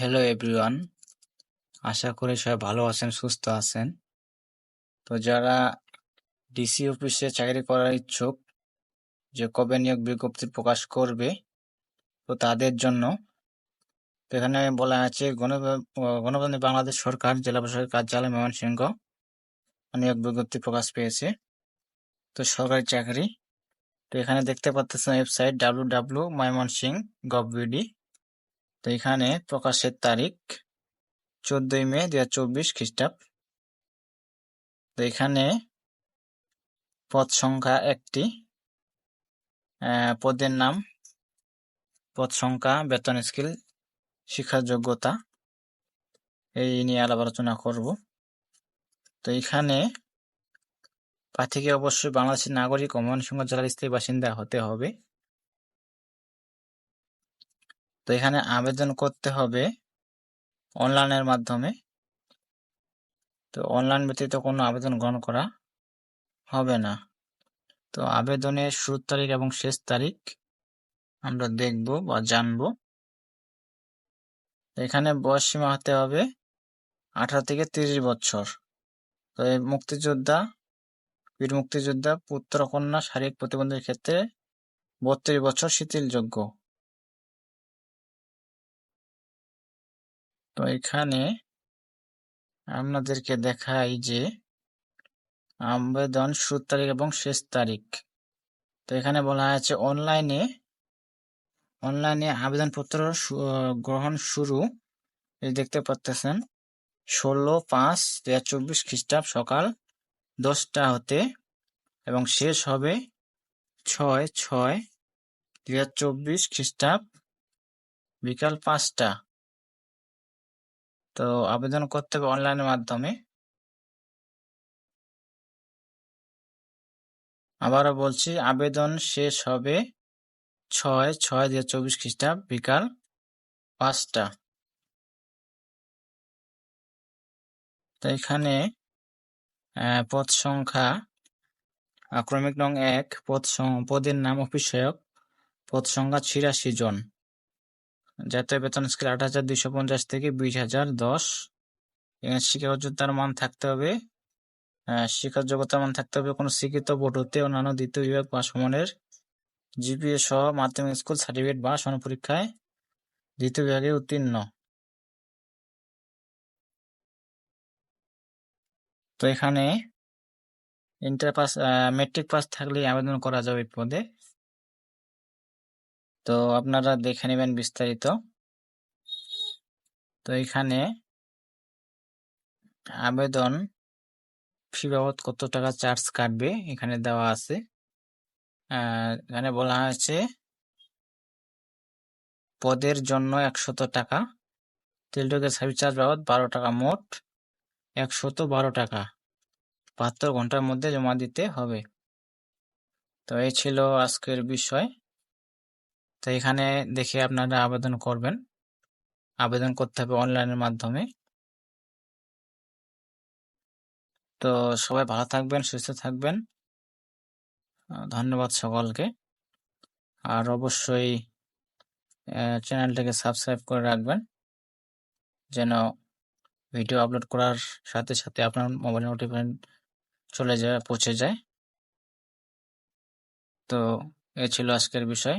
Hello everyone আশা করি সবাই ভালো আছেন, সুস্থ আছেন। তো যারা ডিসি অফিসে চাকরি করার ইচ্ছুক, যে কবে নিয়োগ বিজ্ঞপ্তি প্রকাশ করবে, তো তাদের জন্য, তো এখানে বলা আছে গণপ্রজাতন্ত্রী বাংলাদেশ সরকার, জেলা প্রশাসকের কার্যালয় ময়মনসিংহ, নিয়োগ বিজ্ঞপ্তি প্রকাশ পেয়েছে। তো সরকারি চাকরি, তো এখানে দেখতে পাচ্ছেন website W W Mymensingh gov BD তো এখানে প্রকাশের তারিখ চোদ্দই মে দু হাজার চব্বিশ খ্রিস্টাব্দ। তো এখানে পদ সংখ্যা একটি। পদের নাম পদ সংখ্যা, বেতন স্কিল, শিক্ষার যোগ্যতা। এই নিয়ে আলাপ আলোচনা করব। তো এখানে প্রার্থীকে অবশ্যই বাংলাদেশের নাগরিক ও ময়মনসিংহ জেলার স্থায়ী বাসিন্দা হতে হবে। তো এখানে আবেদন করতে হবে অনলাইনের মাধ্যমে। তো অনলাইন ব্যতীত কোনো আবেদন গ্রহণ করা হবে না। তো আবেদনের শুরুর তারিখ এবং শেষ তারিখ আমরা দেখব বা জানব। এখানে বয়স সীমা হতে হবে আঠারো থেকে তিরিশ বছর। তো এই মুক্তিযোদ্ধা, বীর মুক্তিযোদ্ধা পুত্র কন্যা শারীরিক প্রতিবন্ধের ক্ষেত্রে বত্রিশ বছর শিথিলযোগ্য। তো এখানে আপনাদেরকে দেখাই যে আবেদন শুরু তারিখ এবং শেষ তারিখ। তো এখানে বলা আছে অনলাইনে অনলাইনে আবেদনপত্র গ্রহণ শুরু। দেখতে পাচ্তেছেন, ষোলো পাঁচ দু হাজার চব্বিশ খ্রিস্টাব্দ সকাল দশটা হতে এবং শেষ হবে ছয় ছয় দু হাজার চব্বিশ খ্রিস্টাব্দ বিকাল পাঁচটা। তো আবেদন করতে হবে অনলাইনের মাধ্যমে। আবারও বলছি, আবেদন শেষ হবে ছয় ছয় দু চব্বিশ খ্রিস্টাব্দ বিকাল পাঁচটা। তো এখানে পদ সংখ্যা ক্রমিক নং এক, পদ পদের নাম অফিসয়ক পদ সংখ্যা ছিয়াশি জন। জাতীয় বেতন স্কেল আট হাজার দুইশো পঞ্চাশ থেকে বিশ হাজার দশ। এখানে শিক্ষা যোগ্যতার মান থাকতে হবে শিক্ষা যোগ্যতার মান থাকতে হবে কোনো শিক্ষিত বোর্ড হতে, অন্যান্য দ্বিতীয় বিভাগ বা সমানের জিপিএ সহ মাধ্যমিক স্কুল সার্টিফিকেট বা সন পরীক্ষায় দ্বিতীয় বিভাগে উত্তীর্ণ। তো এখানে ইন্টার পাস মেট্রিক পাস থাকলেই আবেদন করা যাবে পদে। তো আপনারা দেখে নেবেন বিস্তারিত। তো এখানে আবেদন ফি বাবদ কত টাকা চার্জ কাটবে এখানে দেওয়া আছে। এখানে বলা হয়েছে পদের জন্য একশত টাকা টেলিটকের সার্ভিস চার্জ বাবদ বারো টাকা মোট একশত বারো টাকা, বাহাত্তর ঘণ্টার মধ্যে জমা দিতে হবে। তো এই ছিল আজকের বিষয়। তো এখানে দেখে আপনারা আবেদন করবেন। আবেদন করতে হবে অনলাইনের মাধ্যমে। তো সবাই ভালো থাকবেন, সুস্থ থাকবেন। ধন্যবাদ সকলকে। আর অবশ্যই চ্যানেলটাকে সাবস্ক্রাইব করে রাখবেন। যেন ভিডিও আপলোড করার সাথে সাথে আপনার মোবাইল নোটিফিকেশন চলে যায়, পৌঁছে যায়। তো এ ছিল আজকের বিষয়।